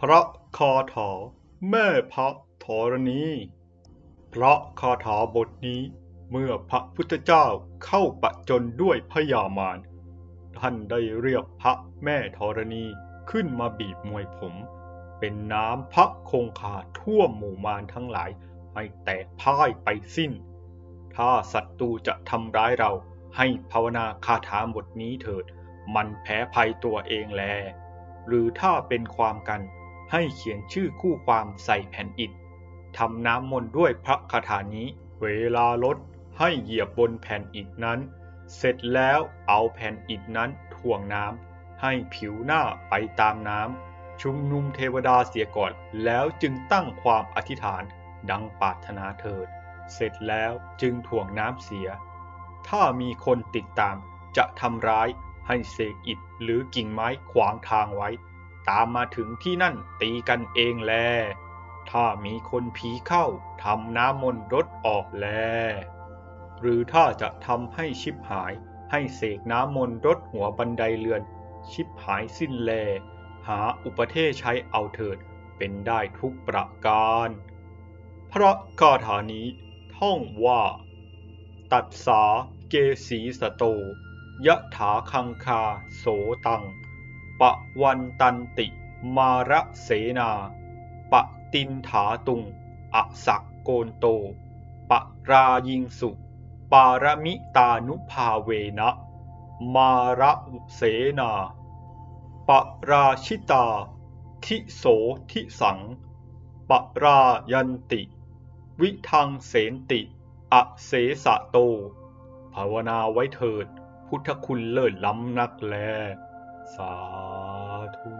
พระคาถาแม่พระธรณีพระคาถาบทนี้เมื่อพระพุทธเจ้าเข้าปะจนด้วยพยามารท่านได้เรียกพระแม่ธรณีขึ้นมาบีบมวยผม เป็นน้ำพระคงคาทั่วหมู่มารทั้งหลายให้แตกพ่ายไปสิ้น ถ้าศัตรูจะทำร้ายเราให้ภาวนาคาถาบทนี้เถิด มันแพ้ภัยตัวเองแล หรือถ้าเป็นความกัน ให้เขียนชื่อคู่ความใส่แผ่นอิฐทำน้ำมนต์ด้วยพระคาถานี้ เวลาลดให้เหยียบบนแผ่นอิฐนั้น เสร็จแล้วเอาแผ่นอิฐนั้นถ่วงน้ำให้ผิวหน้าไปตามน้ำชุมนุมเทวดาเสียก่อน แล้วจึงตั้งความอธิษฐานดังปรารถนาเถิด เสร็จแล้วจึงถ่วงน้ำเสีย ถ้ามีคนติดตามจะทำร้ายให้เสกอิฐหรือกิ่งไม้ขวางทางไว้ ตามมาถึงที่นั่นตีกันเองแล ถ้ามีคนผีเข้าทำน้ำมนต์รดออกแล หรือถ้าจะทำให้ชิบหายให้เสกน้ำมนต์รดหัวบันไดเรือน ชิบหายสิ้นแล หาอุปเทศใช้เอาเถิดเป็นได้ทุกประการ พระคาถานี้ท่องว่า ตัดสาเกสีสโตยะถาคังคาโสตัง ปะวันตันติ มาระเสนา ปะตินถาตุง อสักโกนโต ปะรายิงสุ ปารมิตานุภาเวนะ มาระเสนา ปะราชิตา ทิโสทิสัง ปะรายันติ วิทังเสนติ อเสสะโต ภาวนาไว้เถิด พุทธคุณเลิศล้ำนักแล 洒脱